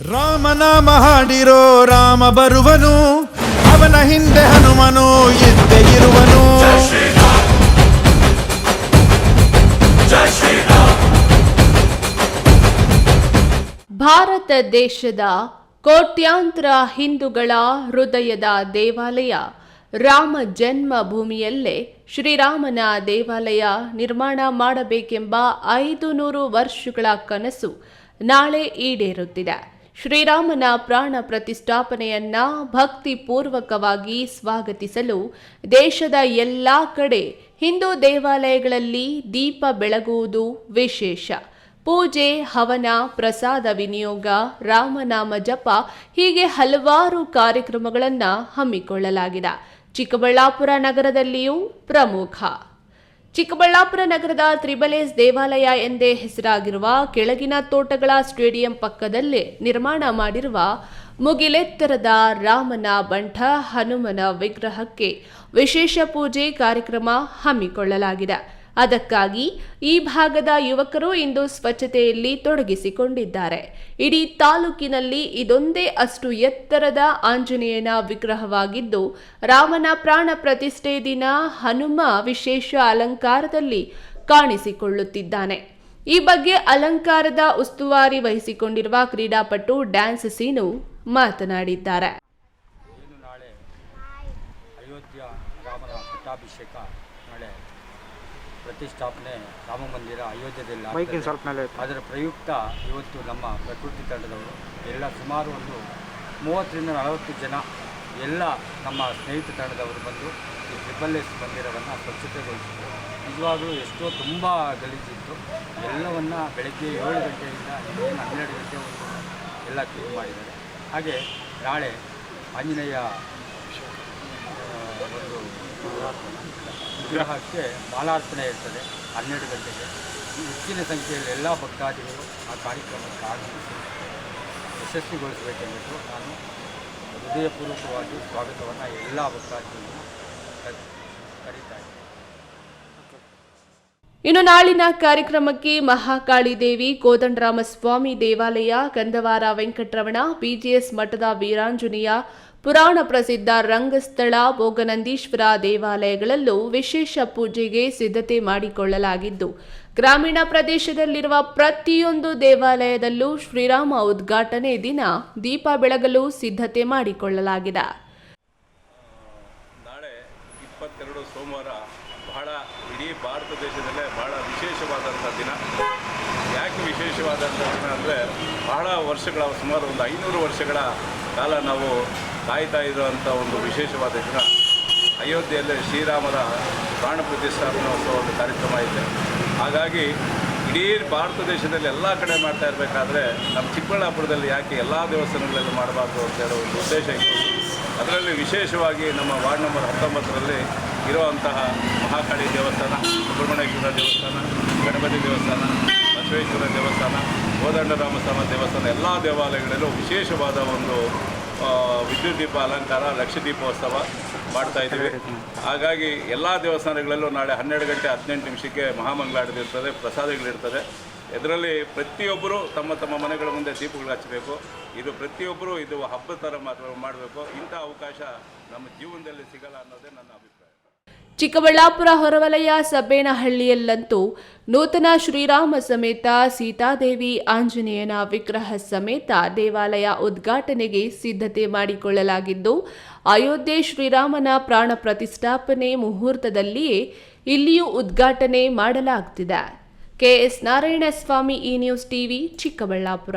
ರಾಮನಾಮ ಹಾಡಿರೋ ರಾಮ ಬರುವನು, ಅವನ ಹಿಂದೆ ಹನುಮನು ಇದ್ದೇ ಇರುವನು. ಭಾರತ ದೇಶದ ಕೋಟ್ಯಾಂತರ ಹಿಂದೂಗಳ ಹೃದಯದ ದೇವಾಲಯ ರಾಮ ಜನ್ಮಭೂಮಿಯಲ್ಲೇ ಶ್ರೀರಾಮನ ದೇವಾಲಯ ನಿರ್ಮಾಣ ಮಾಡಬೇಕೆಂಬ ಐದು ನೂರು ವರ್ಷಗಳ ಕನಸು ನಾಳೆ ಈಡೇರುತ್ತಿದೆ. ಶ್ರೀರಾಮನ ಪ್ರಾಣ ಪ್ರತಿಷ್ಠಾಪನೆಯನ್ನ ಭಕ್ತಿಪೂರ್ವಕವಾಗಿ ಸ್ವಾಗತಿಸಲು ದೇಶದ ಎಲ್ಲಾ ಕಡೆ ಹಿಂದೂ ದೇವಾಲಯಗಳಲ್ಲಿ ದೀಪ ಬೆಳಗುವುದು ವಿಶೇಷ. ಪೂಜೆ, ಹವನ, ಪ್ರಸಾದ ವಿನಿಯೋಗ, ರಾಮನಾಮ ಜಪ ಹೀಗೆ ಹಲವಾರು ಕಾರ್ಯಕ್ರಮಗಳನ್ನು ಹಮ್ಮಿಕೊಳ್ಳಲಾಗಿದೆ. ಚಿಕ್ಕಬಳ್ಳಾಪುರ ನಗರದಲ್ಲಿಯೂ ಪ್ರಮುಖ. ಚಿಕ್ಕಬಳ್ಳಾಪುರ ನಗರದ ತ್ರಿಬಲೇಸ್ ದೇವಾಲಯ ಎಂದೇ ಹೆಸರಾಗಿರುವ ಕೆಳಗಿನ ತೋಟಗಳ ಸ್ಟೇಡಿಯಂ ಪಕ್ಕದಲ್ಲೇ ನಿರ್ಮಾಣ ಮಾಡಿರುವ ಮುಗಿಲೆತ್ತರದ ರಾಮನ ಬಂಠ ಹನುಮನ ವಿಗ್ರಹಕ್ಕೆ ವಿಶೇಷ ಪೂಜೆ ಕಾರ್ಯಕ್ರಮ ಹಮ್ಮಿಕೊಳ್ಳಲಾಗಿದೆ. ಅದಕ್ಕಾಗಿ ಈ ಭಾಗದ ಯುವಕರು ಇಂದು ಸ್ವಚ್ಛತೆಯಲ್ಲಿ ತೊಡಗಿಸಿಕೊಂಡಿದ್ದಾರೆ. ಇಡೀ ತಾಲೂಕಿನಲ್ಲಿ ಇದೊಂದೇ ಅಷ್ಟು ಎತ್ತರದ ಆಂಜನೇಯನ ವಿಗ್ರಹವಾಗಿದ್ದು, ರಾಮನ ಪ್ರಾಣ ಪ್ರತಿಷ್ಠೆ ದಿನ ಹನುಮ ವಿಶೇಷ ಅಲಂಕಾರದಲ್ಲಿ ಕಾಣಿಸಿಕೊಳ್ಳುತ್ತಿದ್ದಾನೆ. ಈ ಬಗ್ಗೆ ಅಲಂಕಾರದ ಉಸ್ತುವಾರಿ ವಹಿಸಿಕೊಂಡಿರುವ ಕ್ರೀಡಾಪಟು ಡ್ಯಾನ್ಸ್ ಸೀನು ಮಾತನಾಡಿದ್ದಾರೆ. ಅಯೋಧ್ಯ ರಾಮನ ಪಟ್ಟಾಭಿಷೇಕ ನಾಳೆ ಪ್ರತಿಷ್ಠಾಪನೆ ರಾಮ ಮಂದಿರ ಅಯೋಧ್ಯೆಯಲ್ಲಿ ಆಗ್ತದೆ. ಮೇಲೆ ಅದರ ಪ್ರಯುಕ್ತ ಇವತ್ತು ನಮ್ಮ ಪ್ರಕೃತಿ ತಂಡದವರು ಎಲ್ಲ ಸುಮಾರು ಒಂದು ಮೂವತ್ತರಿಂದ ನಲವತ್ತು ಜನ ಎಲ್ಲ ನಮ್ಮ ಸ್ನೇಹಿತ ತಂಡದವರು ಬಂದು ಈ ಟ್ರಿಪಲ್ ಎಸ್ ಮಂದಿರವನ್ನು ಸ್ವಚ್ಛತೆಗೊಳಿಸಿದರು. ನಿಜವಾಗಲೂ ಎಷ್ಟೋ ತುಂಬ ಗಲೀಜಿತ್ತು. ಎಲ್ಲವನ್ನು ಬೆಳಗ್ಗೆ ಏಳು ಗಂಟೆಯಿಂದ ಏನು ಹನ್ನೆರಡು ಗಂಟೆವರೆಗೂ ಎಲ್ಲ ಕ್ಲೀನ್ ಮಾಡಿದ್ದಾರೆ. ಹಾಗೆ ನಾಳೆ ಆಂಜನೇಯ ಆ, ಒಂದು ವಿಗ್ರಹಕ್ಕೆ ಮಾಲಾರ್ಪಣೆ ಇರ್ತದೆ, ಹನ್ನೆರಡು ಗಂಟೆಗೆ. ಹೆಚ್ಚಿನ ಸಂಖ್ಯೆಯಲ್ಲಿ ಎಲ್ಲ ಭಕ್ತಾದಿಗಳು ಆ ಕಾರ್ಯಕ್ರಮಕ್ಕೆ ಆಗಮಿಸಿ ಯಶಸ್ವಿಗೊಳಿಸಬೇಕೆಂದು ನಾನು ಹೃದಯಪೂರ್ವಕವಾಗಿ ಸ್ವಾಗತವನ್ನು ಎಲ್ಲ ಭಕ್ತಾದಿಗಳನ್ನು ಕರೀತಾ ಇದ್ದೇನೆ. ಇನ್ನು ನಾಳಿನ ಕಾರ್ಯಕ್ರಮಕ್ಕೆ ಮಹಾಕಾಳಿ ದೇವಿ ಕೋದಂಡರಾಮಸ್ವಾಮಿ ದೇವಾಲಯ ಕಂದವಾರ ವೆಂಕಟರಮಣ ಬಿಜಿಎಸ್ ಮಠದ ವೀರಾಂಜನೇಯ ಪುರಾಣ ಪ್ರಸಿದ್ಧ ರಂಗಸ್ಥಳ, ಭೋಗನಂದೀಶ್ವರ ದೇವಾಲಯಗಳಲ್ಲೂ ವಿಶೇಷ ಪೂಜೆಗೆ ಸಿದ್ಧತೆ ಮಾಡಿಕೊಳ್ಳಲಾಗಿದ್ದು, ಗ್ರಾಮೀಣ ಪ್ರದೇಶದಲ್ಲಿರುವ ಪ್ರತಿಯೊಂದು ದೇವಾಲಯದಲ್ಲೂ ಶ್ರೀರಾಮ ಉದ್ಘಾಟನೆ ದಿನ ದೀಪ ಬೆಳಗಲು ಸಿದ್ಧತೆ ಮಾಡಿಕೊಳ್ಳಲಾಗಿದೆ ನಾಳೆ ಇಪ್ಪತ್ತೆರಡು ಸೋಮವಾರ ಬಹಳ ಇಡೀ ಭಾರತ ದೇಶದಲ್ಲೇ ಬಹಳ ವಿಶೇಷವಾದಂಥ ದಿನ. ಯಾಕೆ ವಿಶೇಷವಾದಂಥ ದಿನ ಅಂದರೆ ಬಹಳ ವರ್ಷಗಳ, ಸುಮಾರು ಒಂದು ಐನೂರು ವರ್ಷಗಳ ಕಾಲ ನಾವು ಕಾಯ್ತಾ ಇರುವಂಥ ಒಂದು ವಿಶೇಷವಾದ ದಿನ. ಅಯೋಧ್ಯೆಯಲ್ಲಿ ಶ್ರೀರಾಮರ ಪ್ರಾಣ ಪ್ರತಿಷ್ಠಾಪನೋತ್ಸವ ಒಂದು ಕಾರ್ಯಕ್ರಮ ಇದೆ. ಹಾಗಾಗಿ ಇಡೀ ಭಾರತ ದೇಶದಲ್ಲಿ ಎಲ್ಲ ಕಡೆ ಮಾಡ್ತಾ ಇರಬೇಕಾದ್ರೆ ನಮ್ಮ ಚಿಕ್ಕಬಳ್ಳಾಪುರದಲ್ಲಿ ಯಾಕೆ ಎಲ್ಲ ದೇವಸ್ಥಾನಗಳಲ್ಲಿ ಮಾಡಬಾರ್ದು ಅಂತ ಹೇಳೋ ಒಂದು ಉದ್ದೇಶ ಇತ್ತು ಅದರಲ್ಲಿ ವಿಶೇಷವಾಗಿ ನಮ್ಮ ವಾರ್ಡ್ ನಂಬರ್ ಹತ್ತೊಂಬತ್ತರಲ್ಲಿ ಇರುವಂತಹ ಮಹಾಕಾಳಿ ದೇವಸ್ಥಾನ, ಸುಬ್ರಹ್ಮಣ್ಯೇಶ್ವರ ದೇವಸ್ಥಾನ, ಗಣಪತಿ ದೇವಸ್ಥಾನ, ಬಸವೇಶ್ವರ ದೇವಸ್ಥಾನ ಕೋದಂಡರಾಮಸ್ವಾಮಿ ದೇವಸ್ಥಾನ, ಎಲ್ಲ ದೇವಾಲಯಗಳಲ್ಲೂ ವಿಶೇಷವಾದ ಒಂದು ವಿದ್ಯುತ್ ದೀಪ ಅಲಂಕಾರ, ಲಕ್ಷ ದೀಪೋತ್ಸವ ಮಾಡ್ತಾ ಇದ್ದೀವಿ. ಹಾಗಾಗಿ ಎಲ್ಲ ದೇವಸ್ಥಾನಗಳಲ್ಲೂ ನಾಳೆ ಹನ್ನೆರಡು ಗಂಟೆ ಹದಿನೆಂಟು ನಿಮಿಷಕ್ಕೆ ಮಹಾಮಂಗಳಾರತಿರ್ತದೆ ಪ್ರಸಾದಗಳಿರ್ತದೆ. ಇದರಲ್ಲಿ ಪ್ರತಿಯೊಬ್ಬರು ತಮ್ಮ ತಮ್ಮ ಮನೆಗಳ ಮುಂದೆ ದೀಪಗಳು ಹಚ್ಚಬೇಕು. ಇದು ಪ್ರತಿಯೊಬ್ಬರು ಇದು ಹಬ್ಬದ ಥರ ಮಾಡಬೇಕು. ಇಂಥ ಅವಕಾಶ ನಮ್ಮ ಜೀವನದಲ್ಲಿ ಸಿಗಲ್ಲ ಅನ್ನೋದೇ ನನ್ನ ಅಭಿಪ್ರಾಯ. ಚಿಕ್ಕಬಳ್ಳಾಪುರ ಹೊರವಲಯ ಸಬ್ಬೇನಹಳ್ಳಿಯಲ್ಲಂತೂ ನೂತನ ಶ್ರೀರಾಮ ಸಮೇತ ಸೀತಾದೇವಿ ಆಂಜನೇಯನ ವಿಗ್ರಹ ಸಮೇತ ದೇವಾಲಯ ಉದ್ಘಾಟನೆಗೆ ಸಿದ್ಧತೆ ಮಾಡಿಕೊಳ್ಳಲಾಗಿದ್ದು, ಅಯೋಧ್ಯೆ ಶ್ರೀರಾಮನ ಪ್ರಾಣ ಪ್ರತಿಷ್ಠಾಪನೆ ಮುಹೂರ್ತದಲ್ಲಿಯೇ ಇಲ್ಲಿಯೂ ಉದ್ಘಾಟನೆ ಮಾಡಲಾಗುತ್ತಿದೆ K S Narayanaswamy E news TV Chikkaballapura.